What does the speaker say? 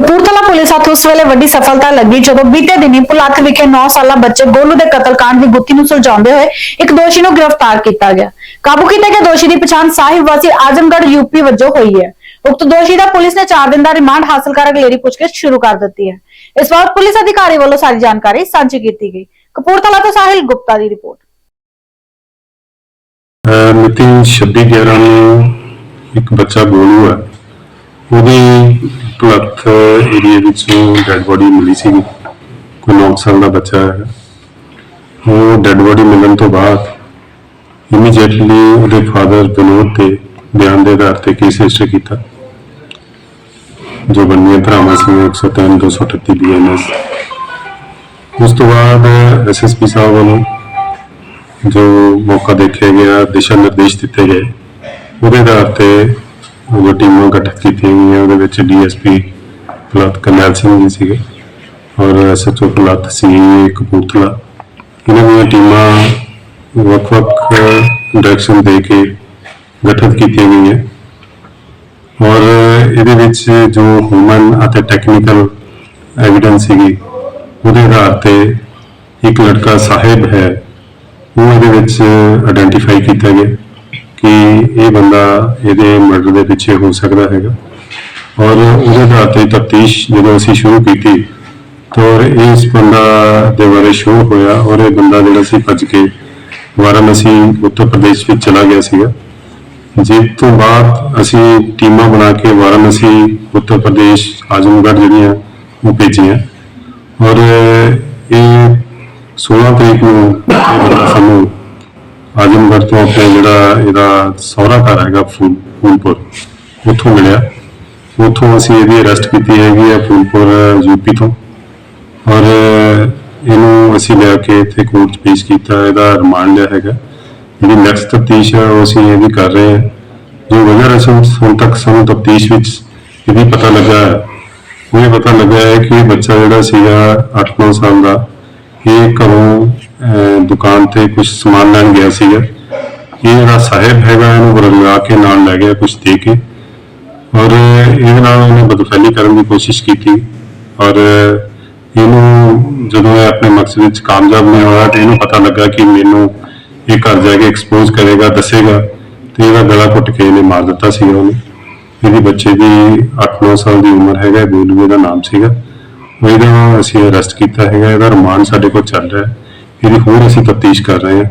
Kapurthala police ਹੱਥ ਉਸ ਵੇਲੇ ਵੱਡੀ ਸਫਲਤਾ ਲੱਗੀ ਜਦੋਂ ਬੀਤੇ ਦਿਨੀ ਪੁਲੱਥ ਵਿਖੇ 9 ਸਾਲਾ ਬੱਚੇ ਗੋਲੂ ਦੇ ਕਤਲकांड ਦੀ ਗੁੱਥੀ ਨੂੰ ਸੁਲਝਾਉਂਦੇ ਹੋਏ ਇੱਕ ਦੋਸ਼ੀ ਨੂੰ ਗ੍ਰਿਫਤਾਰ ਕੀਤਾ ਗਿਆ। ਕਾਬੂ ਕੀਤੇ ਗਏ ਦੋਸ਼ੀ ਦੀ ਪਛਾਣ ਸਾਹਿਬ ਵਾਸੀ ਆਜਮਗੜ੍ਹ ਯੂਪੀ ਵਜੋਂ ਹੋਈ ਹੈ। ਉਕਤ ਦੋਸ਼ੀ ਦਾ ਪੁਲਿਸ ਨੇ 4 ਦਿਨ ਦਾ ਰਿਮਾਂਡ ਹਾਸਲ ਕਰ ਅਗਲੇਰੀ ਪੁੱਛਗਿੱਛ ਸ਼ੁਰੂ ਕਰ ਦਿੱਤੀ ਹੈ। ਇਸ ਵਾਰ ਪੁਲਿਸ ਅਧਿਕਾਰੀ ਵੱਲੋਂ ਸਾਰੀ ਜਾਣਕਾਰੀ ਸਾਂਝੀ ਕੀਤੀ ਗਈ। ਕਪੂਰਥਲਾ ਤੋਂ ਸਾਹਿਲ ਗੁਪਤਾ ਦੀ ਰਿਪੋਰਟ। ਮਿਤੀ 26 11 ਨੂੰ ਇੱਕ ਬੱਚਾ ਗੋਲੂ ਹੈ। ਉਹਦੀ ਪਲੱਥ ਏਰੀਆ ਵਿੱਚੋਂ ਡੈਡ ਬੋਡੀ ਮਿਲੀ ਸੀ ਕੋਈ 9 ਸਾਲ ਦਾ ਬੱਚਾ ਹੈ। ਉਹ ਡੈਡ ਬੋਡੀ ਮਿਲਣ ਤੋਂ ਬਾਅਦ ਇਮੀਡੀਏਟਲੀ ਉਹਦੇ ਫਾਦਰ ਵਿਨੋਦ ਤੇ ਬਿਆਨ ਦੇ ਆਧਾਰ ਤੇ ਕੇਸ ਰਜਿਸਟਰ ਕੀਤਾ। ਜੋ ਬੰਦੀਆਂ ਧਰਾਵਾਂ ਸੀ 103 238 ਬੀਐਨਐਸ ਉਸ ਤੋਂ ਬਾਅਦ ਐਸਐਸਪੀ ਸਾਹਿਬ ਵੱਲੋਂ ਜੋ ਮੌਕਾ ਦੇਖਿਆ ਗਿਆ, ਦਿਸ਼ਾ ਨਿਰਦੇਸ਼ ਦਿੱਤੇ ਗਏ। ਉਹਦੇ ਆਧਾਰ ਤੇ ਜੋ ਟੀਮਾਂ ਗਠਿਤ ਕੀਤੀਆਂ ਗਈਆਂ, ਉਹਦੇ ਵਿੱਚ ਡੀਐਸਪੀ ਪਲੱਤ ਕਰਨੈਲ ਸਿੰਘ ਜੀ ਸੀਗੇ ਔਰ ਐਸਐਚਓ ਪਲੱਤ ਸੀ ਕਪੂਰਥਲਾ। ਇਹਨਾਂ ਦੀਆਂ ਟੀਮਾਂ ਵੱਖ-ਵੱਖ ਡਾਇਰੈਕਸ਼ਨ ਦੇ ਕੇ ਗਠਿਤ ਕੀਤੀਆਂ ਗਈਆਂ। ਔਰ ਇਹਦੇ ਵਿੱਚ ਜੋ ਹਿਊਮਨ ਅਤੇ ਟੈਕਨੀਕਲ ਐਵੀਡੈਂਸ ਸੀਗੀ, ਉਹਦੇ ਆਧਾਰ ਤੇ ਇੱਕ ਲੜਕਾ ਸਾਹਿਬ ਹੈ, ਉਹ ਇਹਦੇ ਵਿੱਚ ਆਇਡੈਂਟੀਫਾਈ ਕੀਤਾ ਗਿਆ। ਕਿ ਇਹ ਬੰਦਾ ਇਹਦੇ ਮਰਡਰ ਦੇ ਪਿੱਛੇ ਹੋ ਸਕਦਾ ਹੈਗਾ। ਔਰ ਉਹਦੇ ਆਧਾਰ ਤੇ ਤਫਤੀਸ਼ ਜਦੋਂ ਅਸੀਂ ਸ਼ੁਰੂ ਕੀਤੀ, ਤਾਂ ਇਸ ਬੰਦਾ ਦੇ ਬਾਰੇ ਸ਼ੋਅ ਹੋਇਆ ਔਰ ਇਹ ਬੰਦਾ ਜਿਹੜਾ ਸੀ ਭੱਜ ਕੇ ਵਾਰਾਣਸੀ ਉੱਤਰ ਪ੍ਰਦੇਸ਼ ਵਿੱਚ ਚਲਾ ਗਿਆ ਸੀਗਾ। ਜਿਸ ਤੋਂ ਬਾਅਦ ਅਸੀਂ ਟੀਮਾਂ ਬਣਾ ਕੇ ਵਾਰਾਣਸੀ, ਉੱਤਰ ਪ੍ਰਦੇਸ਼, ਆਜਮਗੜ੍ਹ ਜਿਹੜੀਆਂ, ਉਹ ਭੇਜੀਆਂ। ਔਰ ਇਹ 16 ਤਰੀਕ ਨੂੰ ਸਾਨੂੰ ਆਜਮਗੜ੍ਹ ਤੋਂ ਆਪਣੇ ਜਿਹੜਾ ਇਹਦਾ ਸਹੁਰਾ ਘਰ ਹੈਗਾ ਫੂਲ, ਫੂਲਪੁਰ, ਉੱਥੋਂ ਮਿਲਿਆ। ਉੱਥੋਂ ਅਸੀਂ ਇਹਦੀ ਅਰੈਸਟ ਕੀਤੀ ਹੈਗੀ ਆ ਫੂਲਪੁਰ ਯੂਪੀ ਤੋਂ। ਔਰ ਇਹਨੂੰ ਅਸੀਂ ਲਿਆ ਕੇ ਇੱਥੇ ਕੋਰਟ 'ਚ ਪੇਸ਼ ਕੀਤਾ, ਇਹਦਾ ਰਿਮਾਂਡ ਲਿਆ ਹੈਗਾ। ਜਿਹੜੀ ਨੈਕਸਟ ਤਫਤੀਸ਼ ਹੈ, ਉਹ ਅਸੀਂ ਇਹਦੀ ਕਰ ਰਹੇ ਹਾਂ। ਜੋ ਵਜ੍ਹਾ ਰਸਮ ਹੁਣ ਤੱਕ ਸਾਨੂੰ ਤਫਤੀਸ਼ ਵਿੱਚ ਇਹ ਵੀ ਪਤਾ ਲੱਗਾ ਹੈ। ਇਹ ਪਤਾ ਲੱਗਾ ਹੈ ਕਿ ਇਹ ਬੱਚਾ ਜਿਹੜਾ ਸੀਗਾ 8-9 ਸਾਲ ਦਾ, ਇਹ ਘਰੋਂ ਦੁਕਾਨ ਤੇ ਕੁਝ ਸਮਾਨ ਲੈਣ ਗਿਆ ਸੀਗਾ। ਇਹ ਜਿਹੜਾ ਸਾਹਿਬ ਹੈਗਾ, ਇਹਨੂੰ ਬਰਗਲਾ ਕੇ ਨਾਲ ਲੈ ਗਿਆ ਕੁਝ ਦੇ ਕੇ। ਔਰ ਇਹਦੇ ਨਾਲ ਉਹਨੇ ਬਦਫੈਲੀ ਕਰਨ ਦੀ ਕੋਸ਼ਿਸ਼ ਕੀਤੀ। ਔਰ ਇਹਨੂੰ ਜਦੋਂ ਇਹ ਆਪਣੇ ਮਕਸਦ ਵਿੱਚ ਕਾਮਯਾਬ ਨਹੀਂ ਹੋਇਆ ਤੇ ਇਹਨੂੰ ਪਤਾ ਲੱਗਾ ਕਿ ਮੈਨੂੰ ਇਹ ਘਰ ਜਾ ਕੇ ਐਕਸਪੋਜ਼ ਕਰੇਗਾ, ਦੱਸੇਗਾ। ਤੇ ਇਹਦਾ ਗਲਾ ਘੁੱਟ ਕੇ ਇਹਨੇ ਮਾਰ ਦਿੱਤਾ ਸੀ ਉਹਨੇ। ਇਹਦੀ ਬੱਚੇ ਦੀ 8-9 ਸਾਲ ਦੀ ਉਮਰ ਹੈਗਾ, ਗੋਲੂਏ ਦਾ ਨਾਮ ਸੀਗਾ। ਇਹਦਾ ਅਸੀਂ ਅਰੈਸਟ ਕੀਤਾ ਹੈਗਾ। ਇਹਦਾ ਰਿਮਾਂਡ ਸਾਡੇ ਕੋਲ ਚੱਲ ਰਿਹਾ ਹੈ। ਇਹਦੀ ਹੋਰ ਅਸੀਂ ਤਫਤੀਸ਼ ਕਰ ਰਹੇ ਹਾਂ